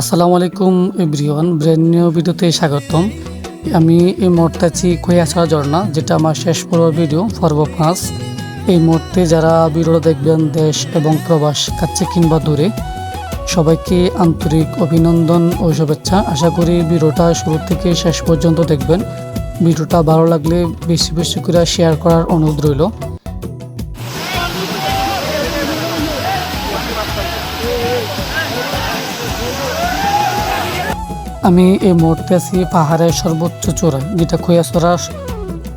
আসসালামু আলাইকুম everyone, brand new ভিডিওতে স্বাগতম। আমি এই মুহূর্তে আছি খৈয়াছড়া ঝর্ণা, যেটা আমার শেষ পর্ব ভিডিও, পর্ব পাঁচ। এই মুহূর্তে যারা ভিডিও দেখবেন দেশ এবং প্রবাস, কাছে কিংবা দূরে, সবাইকে আন্তরিক অভিনন্দন ও শুভেচ্ছা। আশা করি ভিডিওটা শুরু থেকে শেষ পর্যন্ত দেখবেন। ভিডিওটা ভালো লাগলে বেশি বেশি করে শেয়ার করার অনুরোধ রইল। আমি এই মুহূর্তে আছি পাহাড়ের সর্বোচ্চ চূড়ায়, যেটা খৈয়াছড়া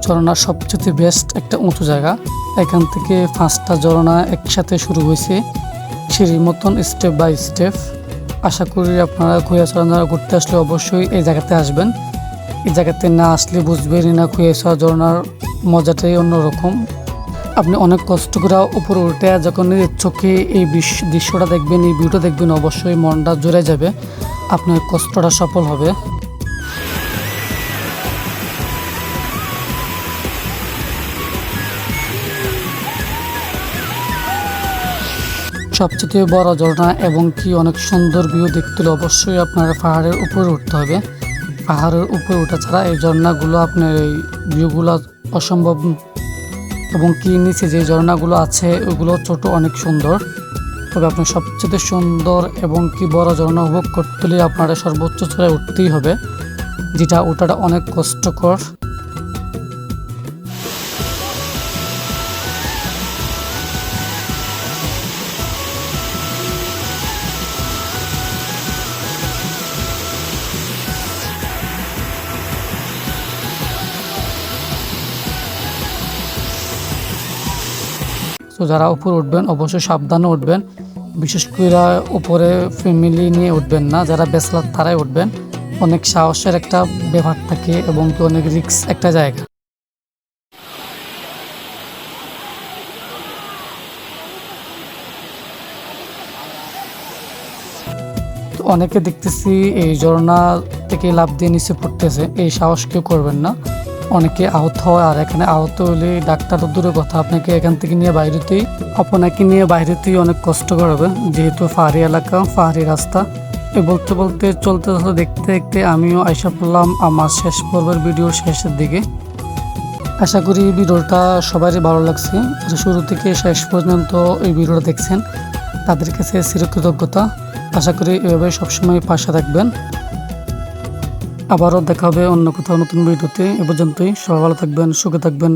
ঝর্ণার সবচেয়ে বেস্ট একটা উঁচু জায়গা। এখান থেকে পাঁচটা ঝর্ণা একসাথে শুরু হয়েছে। সিঁড়ির মতন স্টেপ বাই স্টেপ আশা করি আপনারা খৈয়াছড়া যারা ঘুরতে আসলে অবশ্যই এই জায়গাতে আসবেন। এই জায়গাতে না আসলে বুঝবেনই না খৈয়াছড়া ঝর্ণার মজাটাই অন্যরকম। আপনি অনেক কষ্ট করে উপরে উঠে যখন চোখে এই দৃশ্যটা দেখবেন, এই ভিউটা দেখবেন, অবশ্যই মনটা জুড়ে যাবে। আপনার কষ্টটা সফল হবে। সবচেয়ে বড় ঝর্ণা এবং কি অনেক সুন্দর ভিউ দেখতে হলে অবশ্যই আপনার পাহাড়ের উপরে উঠতে হবে। পাহাড়ের উপরে ওঠা ছাড়া এই ঝর্ণাগুলো আপনার এই ভিউগুলো অসম্ভব এবং কি নিচে যে ঝর্ণাগুলো আছে, ওগুলো ছোট অনেক সুন্দর। তবে আপনার সবচেয়ে সুন্দর এবং কি বড় ঝর্ণা উপভোগ করতে হলে আপনারা সর্বোচ্চ চূড়ায় উঠতেই হবে। যেটা ওঠাটা অনেক কষ্টকর। তো যারা উপরে উঠবেন, অবশ্যই সাবধানে উঠবেন। বিশেষ করে উপরে ফ্যামিলি নিয়ে উঠবেন না, যারা বেসলার তারাই উঠবেন। অনেক সাহসের একটা ব্যাপার থাকে এবং কি অনেক রিক্স একটা জায়গা। তো অনেকে দেখতেছি এই ঝর্ণা থেকে লাভ দিয়ে নিচে পড়তেছে, এই সাহস কেউ করবেন না। অনেকে আহত হয় আর এখানে আহত হলে ডাক্তার দূরের কথা, আপনাকে এখান থেকে নিয়ে বাইরেতেই আপনাকে নিয়ে বাইরেতেই অনেক কষ্ট করবে। যেহেতু পাহাড়ি এলাকা, পাহাড়ি রাস্তা। এ বলতে বলতে চলতে চলতে দেখতে দেখতে আমিও আশা পড়লাম আমার শেষ পর্বের ভিডিওর শেষের দিকে। আশা করি ভিডিওটা সবারই ভালো লাগছে। শুরু থেকে শেষ পর্যন্ত এই ভিডিওটা দেখছেন, তাদের কাছে চিরকৃতজ্ঞতা। আশা করি এভাবে সবসময় পাশে থাকবেন। আবারও দেখা হবে অন্য কোথাও নতুন ভিডিওতে। এ পর্যন্তই, সবাই ভালো থাকবেন, সুখে থাকবেন,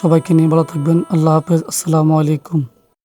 সবাইকে নিয়ে ভালো থাকবেন। আল্লাহ হাফেজ, আসসালামু আলাইকুম।